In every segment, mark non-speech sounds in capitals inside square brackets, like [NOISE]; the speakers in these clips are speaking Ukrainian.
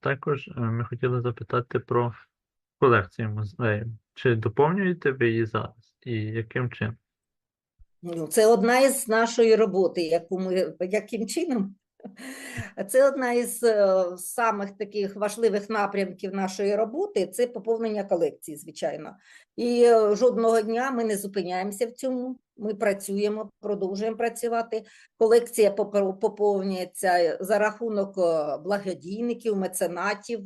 Також е, ми хотіли запитати про колекцію музею. Чи доповнюєте ви її зараз і яким чином? Ну, Це одна із нашої роботи, яку ми яким чином? Це одна із е, самих таких важливих напрямків нашої роботи це поповнення колекції, звичайно. І е, жодного дня ми не зупиняємося в цьому. Ми працюємо, продовжуємо працювати. Колекція поповнюється за рахунок е, благодійників, меценатів,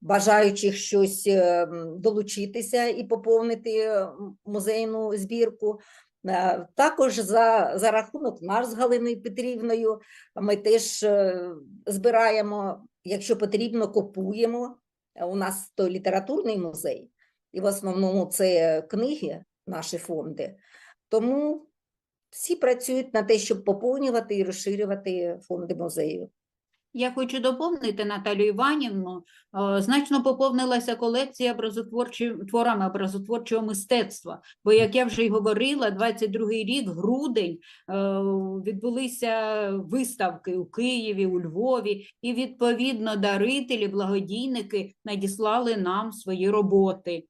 бажаючих щось е, долучитися і поповнити е, музейну збірку. Е, Також за, за рахунок нас з Галиною Петрівною ми теж е, збираємо, якщо потрібно, купуємо. Е, У нас то літературний музей, і в основному це книги, наші фонди. Тому всі працюють на те, щоб поповнювати і розширювати фонди музею. Я хочу доповнити Наталію Іванівну. Е, Значно поповнилася колекція творами образотворчого мистецтва. Бо, як я вже й говорила, 22-й рік, грудень, е, відбулися виставки у Києві, у Львові, і відповідно дарителі, благодійники надіслали нам свої роботи.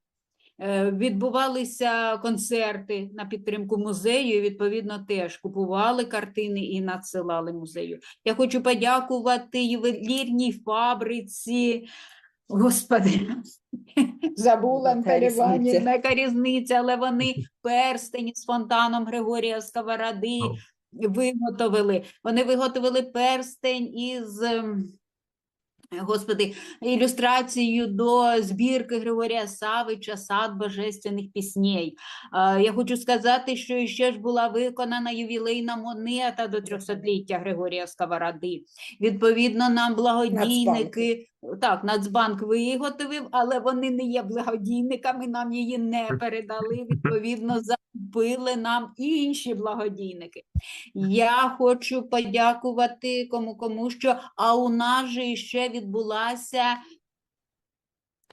Е, Відбувалися концерти на підтримку музею, і відповідно теж купували картини і надсилали музею. Я хочу подякувати ювелірній фабриці. Господи, [LAUGHS] забула? Іванівна, яка різниця, але вони перстені з фонтаном Григорія Сковороди виготовили. Вони виготовили перстень із. Господи, ілюстрацією до збірки Григорія Савича Сад божественних пісней. Я хочу сказати, що ще ж була виконана ювілейна монета до 300-ліття Григорія Сковороди. Відповідно, нам благодійники, так, Нацбанк виготовив, але вони не є благодійниками, нам її не передали. [LAUGHS] Відповідно, закупили нам інші благодійники. Я хочу подякувати кому кому, що а у нас же ще відбулася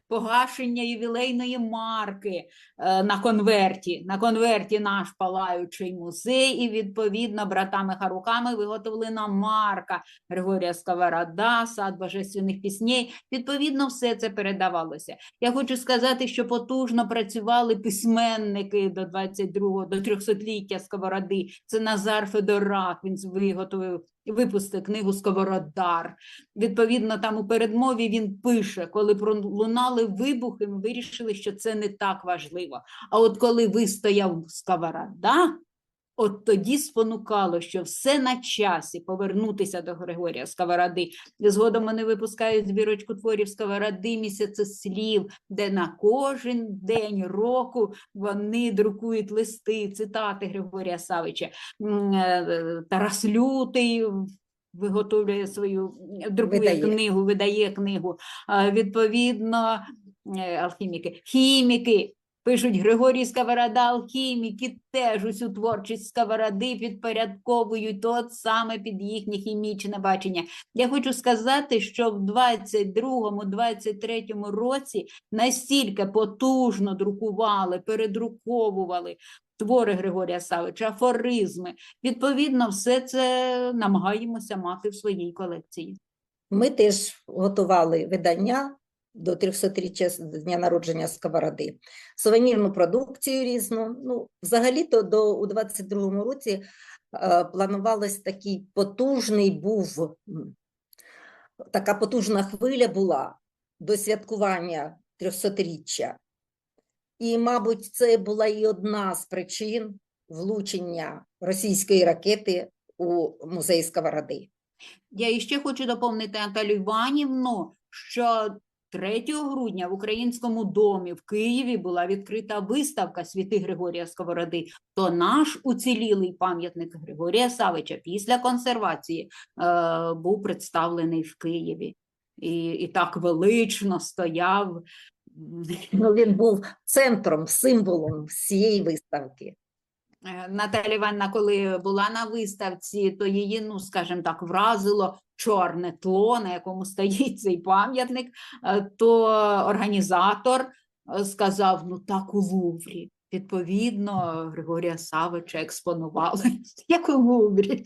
погашення ювілейної марки е, на конверті. На конверті наш палаючий музей, і відповідно братами Харуками виготовлена марка Григорія Сковорода, сад божественних пісней. Відповідно, все це передавалося. Я хочу сказати, що потужно працювали письменники до 22-го, до 300-ліття Сковороди. Це Назар Федорак. Він виготовив випустив книгу Сковородар. Відповідно, там у передмові він пише, коли пролунали вибухи, ми вирішили, що це не так важливо. А от коли вистояв Сковорода, от тоді спонукало, що все на часі повернутися до Григорія Сковороди. Згодом вони випускають збірочку творів Сковороди місяці слів, де на кожен день року вони друкують листи, цитати Григорія Савича. Е, Тарас Лютий виготовлює свою, друкує Видає. книгу, видає книгу. Відповідно, е, алхіміки, хіміки пишуть Григорій Сковорода, алхіміки теж усю творчість Сковороди підпорядковують от саме під їхнє хімічне бачення. Я хочу сказати, що в 22-23 році настільки потужно друкували, передруковували твори Григорія Савича, афоризми. Відповідно, все це намагаємося мати в своїй колекції. Ми теж готували видання до 300-річчя з дня народження Сковороди, сувенірну продукцію різну. Ну, взагалі-то до у 22-му році е, планувалось такий потужний був, така потужна хвиля була до святкування 300-річчя. І, мабуть, це була і одна з причин влучення російської ракети у музей Сковороди. Я іще хочу доповнити Наталю Іванівну, що 3 грудня в Українському домі в Києві була відкрита виставка світи Григорія Сковороди. То наш уцілілий пам'ятник Григорія Савича після консервації е, був представлений в Києві. І, і так велично стояв. Ну, він був центром, символом всієї виставки. Е, Наталя Івановна, коли була на виставці, то її, ну скажімо так, вразило чорне тло, на якому [LAUGHS] стоїть цей пам'ятник, е, то організатор е, сказав: ну так у Луврі. Відповідно, Григорія Савича експонували, [LAUGHS] як у Луврі.